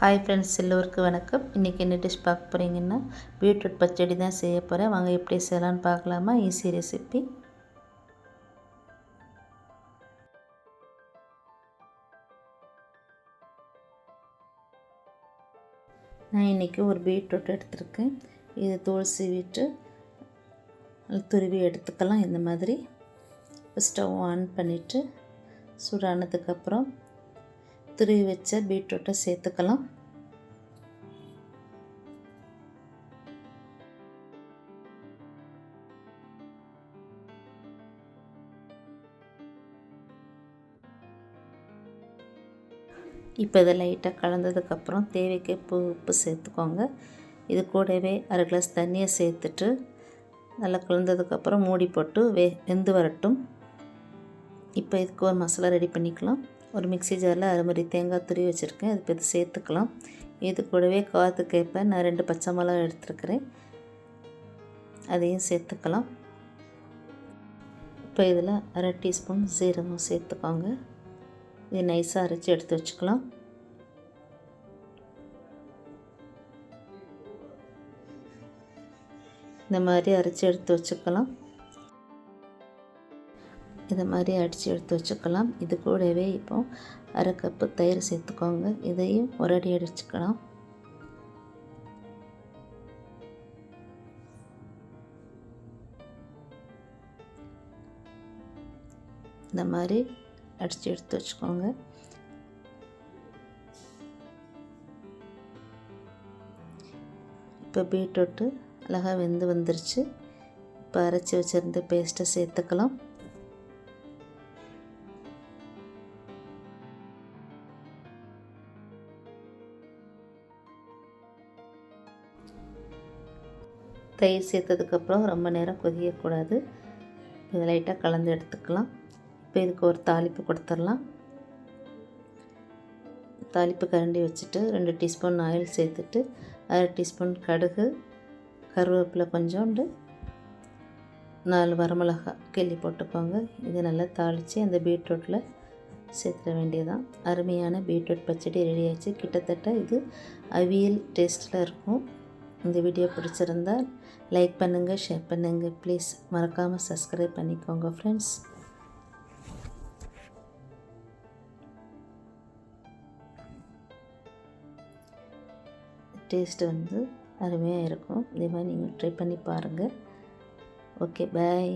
Hi friends எல்லோருக்கும் வணக்கம். இன்றைக்கி என்ன டிஷ் பார்க்க போகிறீங்கன்னா பீட்ரூட் பச்சடி தான் செய்ய போகிறேன் வாங்க எப்படி செய்யலான்னு பார்க்கலாமா? ஈஸி ரெசிபி நான் இன்றைக்கி ஒரு பீட்ரூட் எடுத்திருக்கேன். இது தோல் சீவிட்டு துருவி எடுத்துக்கலாம். இந்த மாதிரி. ஸ்டவ் ஆன் பண்ணிவிட்டு சூடானதுக்கப்புறம் துருவி வச்ச பீட்ரூட்டை சேர்த்துக்கலாம். இப்போ இதை லைட்டாக கலந்ததுக்கப்புறம் தேவைக்கு உப்பு உப்பு சேர்த்துக்கோங்க. இது கூடவே அரை கிளாஸ் தண்ணியை சேர்த்துட்டு நல்லா கலந்ததுக்கப்புறம் மூடி போட்டு வே வெந்து வரட்டும். இப்போ இதுக்கு ஒரு மசாலா ரெடி பண்ணிக்கலாம். ஒரு மிக்சி ஜாரில் அரைமுறை தேங்காய் துருவி வச்சுருக்கேன். அது இப்போ சேர்த்துக்கலாம். இது கூடவே காற்றுக்கேற்ப நான் ரெண்டு பச்சை மிளகா எடுத்துருக்கிறேன். அதையும் சேர்த்துக்கலாம். இப்போ இதில் அரை டீஸ்பூன் சீரகம் சேர்த்துக்கோங்க. இது நைஸாக அரைச்சி எடுத்து வச்சுக்கலாம். இந்த மாதிரி அரைச்சி எடுத்து வச்சுக்கலாம். இதை மாதிரி அடித்து எடுத்து வச்சுக்கலாம். இது கூடவே இப்போ அரை கப்பு தயிர் சேர்த்துக்கோங்க. இதையும் ஒரு அடி அடிச்சுக்கலாம். இந்த மாதிரி அடித்து எடுத்து வச்சுக்கோங்க. இப்போ பீட்ரூட்டு அழகாக வெந்து வந்துருச்சு. இப்போ அரைச்சி வச்சுருந்த பேஸ்ட்டை சேர்த்துக்கலாம். தயிர் சேர்த்ததுக்கப்புறம் ரொம்ப நேரம் கொதிக்கக்கூடாது. இது லைட்டாக கலந்து எடுத்துக்கலாம். இப்போ இதுக்கு ஒரு தாளிப்பு கொடுத்துடலாம். தாளிப்பு கரண்டி வச்சுட்டு ரெண்டு டீஸ்பூன் ஆயில் சேர்த்துட்டு அரை டீஸ்பூன் கடுகு கருவேப்பிலை கொஞ்சோண்டு நாலு வரமிளகா கிள்ளி போட்டுக்கோங்க. இது நல்லா தாளித்து அந்த பீட்ரூட்டில் சேர்த்துட வேண்டியதான் அருமையான பீட்ரூட் பச்சடி ரெடி ஆச்சு கிட்டத்தட்ட இது அவியல் டேஸ்ட்டில் இருக்கும். இந்த வீடியோ பிடிச்சிருந்தால் லைக் பண்ணுங்கள் ஷேர் பண்ணுங்கள் ப்ளீஸ் மறக்காமல் சப்ஸ்கிரைப் பண்ணிக்கோங்க ஃப்ரெண்ட்ஸ் டேஸ்ட்டு வந்து அருமையாக இருக்கும். இதே மாதிரி நீங்கள் ட்ரை பண்ணி பாருங்கள் ஓகே பாய்